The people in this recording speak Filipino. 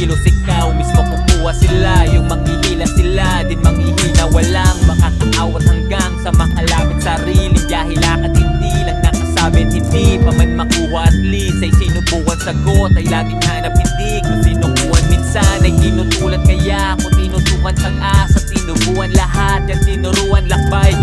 kilos ikaw mismo kukuha sila. Yung manghihila sila, din manghihina Walang makakaawat hanggang sa makalapit sarili. Yahila ka't hindi lang nakasabit Hindi pa man makuha at least Ay sinubukan sagot, ay laging hanap hindi Kung sinukuhan minsan ay inutulan Kaya ako tinutukan pag-asa Tinubuan lahat, yan tinuruan lakbay.